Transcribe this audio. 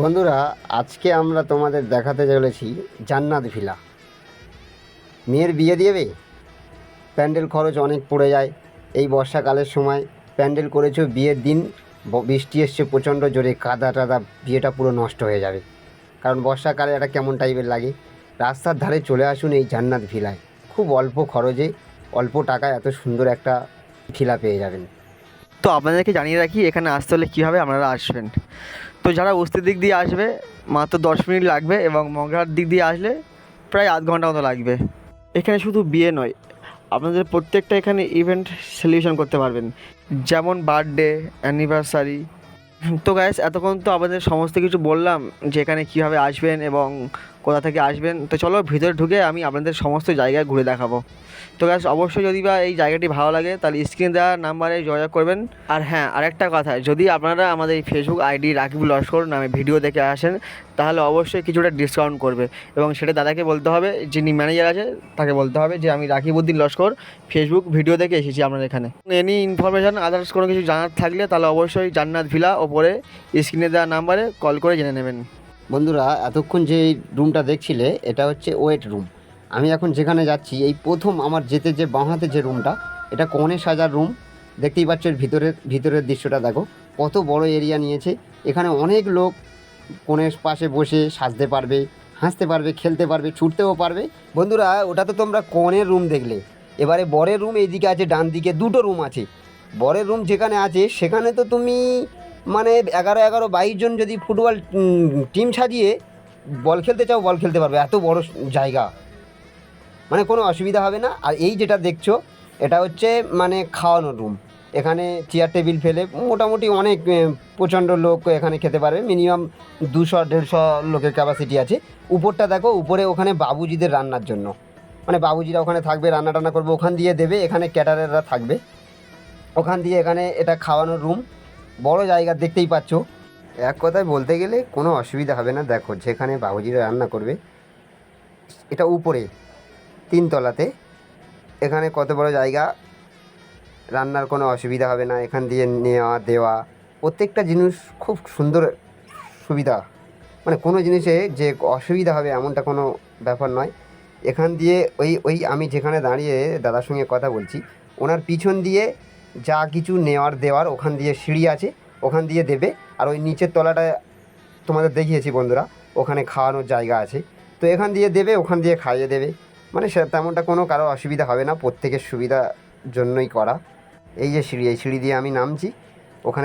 বন্ধুরা, আজকে আমরা তোমাদের দেখাতে চলেছি জান্নাত ভিলা। মেয়ের বিয়ে দিয়েবে প্যান্ডেল খরচ অনেক পড়ে যায়। এই বর্ষাকালের সময় প্যান্ডেল করেছ, বিয়ের দিন বৃষ্টি এসছে, প্রচণ্ড জোরে কাদা টাদা, বিয়েটা পুরো নষ্ট হয়ে যাবে। কারণ বর্ষাকালে এটা কেমন টাইপের লাগে? রাস্তার ধারে চলে আসুন এই জান্নাত ভিলায়। খুব অল্প খরচে অল্প টাকায় এত সুন্দর একটা ভিলা পেয়ে যাবেন। তো আপনাদেরকে জানিয়ে রাখি, এখানে আসতে হলে কীভাবে আপনারা আসবেন। তো যারা বস্তির দিক দিয়ে আসবে, মাত্র দশ মিনিট লাগবে এবং মগরার দিক দিয়ে আসলে প্রায় আধ ঘণ্টা মতো লাগবে। এখানে শুধু বিয়ে নয়, আপনাদের প্রত্যেকটা এখানে ইভেন্ট সেলিব্রেশন করতে পারবেন। যেমন বার্থডে অ্যানিভার্সারি তো গ্যাস এতক্ষণ তো আপনাদের সমস্ত কিছু বললাম যে এখানে কীভাবে আসবেন এবং কোথা থেকে আসবেন? তো চলো ভিতরে ঢুকে আমি আপনাদের সমস্ত জায়গায় ঘুরে দেখাবো। তো গ্যাস অবশ্যই যদি বা এই জায়গাটি ভালো লাগে, তাহলে স্ক্রিন দেওয়া নাম্বারে যোগাযোগ করবেন। আর হ্যাঁ আরেকটা কথা, যদি আপনারা আমাদের এই ফেসবুক আইডি রাকিব লস্কর নামে ভিডিও দেখে আসেন, তাহলে অবশ্যই কিছুটা ডিসকাউন্ট করবে। এবং সেটা দাদাকে বলতে হবে, যিনি ম্যানেজার আছে, তাকে বলতে হবে যে, আমি রাকিবউদ্দিন লস্কর ফেসবুক ভিডিও দেখে এসেছি আপনার এখানে। এনি ইনফরমেশান আদার্স কোনো কিছু জানার থাকলে, তাহলে অবশ্যই জান্নাত ভিলা ওপরে স্ক্রিনে দেওয়া নাম্বারে কল করে জেনে নেবেন। বন্ধুরা, এতক্ষণ যে রুমটা দেখছিলে, এটা হচ্ছে ওয়েট রুম। আমি এখন যেখানে যাচ্ছি, এই প্রথম আমার যেতে যে বাঁহাতে যে রুমটা, এটা কনে সাজার রুম। দেখতেই পাচ্ছ এর ভিতরের ভিতরের দৃশ্যটা, দেখো। কত বড় এরিয়া নিয়েছে। এখানে অনেক লোক কোণের পাশে বসে সাজতে পারবে, হাসতে পারবে, খেলতে পারবে, ছুটতেও পারবে। বন্ধুরা, ওটা তো তোমরা কনের রুম দেখলে। এবারে বরের রুম এইদিকে আছে ডান দিকে দুটো রুম আছে। বরের রুম যেখানে আছে, সেখানে তো তুমি মানে এগারো এগারো বাইশ জন যদি ফুটবল টিম সাজিয়ে বল খেলতে চাও, বল খেলতে পারবে। এত বড় জায়গা। মানে কোনো অসুবিধা হবে না। আর এই যেটা দেখছ, এটা হচ্ছে মানে খাওয়ানোর রুম এখানে চেয়ার টেবিল ফেলে মোটামুটি অনেক প্রচণ্ড লোক এখানে খেতে পারবে। মিনিমাম দুশো দেড়শো লোকের ক্যাপাসিটি আছে। উপরটা দেখো, উপরে ওখানে বাবুজিদের রান্নার জন্য। মানে বাবুজিরা ওখানে থাকবে রান্না টান্না করবে, ওখান দিয়ে দেবে, এখানে ক্যাটারেররা থাকবে। ওখান দিয়ে এখানে এটা খাওয়ানোর রুম বড় জায়গা দেখতেই পাচ্ছ। এক কথায় বলতে গেলে কোনো অসুবিধা হবে না। দেখো, যেখানে বাবুজিরা রান্না করবে, এটা উপরে তিনতলাতে এখানে কত বড় জায়গা, রান্নার কোনো অসুবিধা হবে না। এখান দিয়ে নেওয়া, দেওয়া, প্রত্যেকটা জিনিস খুব সুন্দর সুবিধা। মানে কোনো জিনিসে যে অসুবিধা হবে এমনটা কোনো ব্যাপার নয়। এখান দিয়ে ওই ওই আমি যেখানে দাঁড়িয়ে দাদার সঙ্গে কথা বলছি, ওনার পিছন দিয়ে যা কিছু নেওয়ার দেওয়ার ওখান দিয়ে সিঁড়ি আছে, ওখান দিয়ে দেবে। আর ওই নিচের তলাটা তোমাদের দেখিয়েছি বন্ধুরা, ওখানে খাওয়ানোর জায়গা আছে। তো এখান দিয়ে দেবে, ওখান দিয়ে খাইয়ে দেবে। মানে সে তেমনটা কোনো কারও অসুবিধা হবে না, প্রত্যেকের সুবিধার জন্যই করা। এই যে সিঁড়ি, এই সিঁড়ি দিয়ে আমি নামছি। ওখানে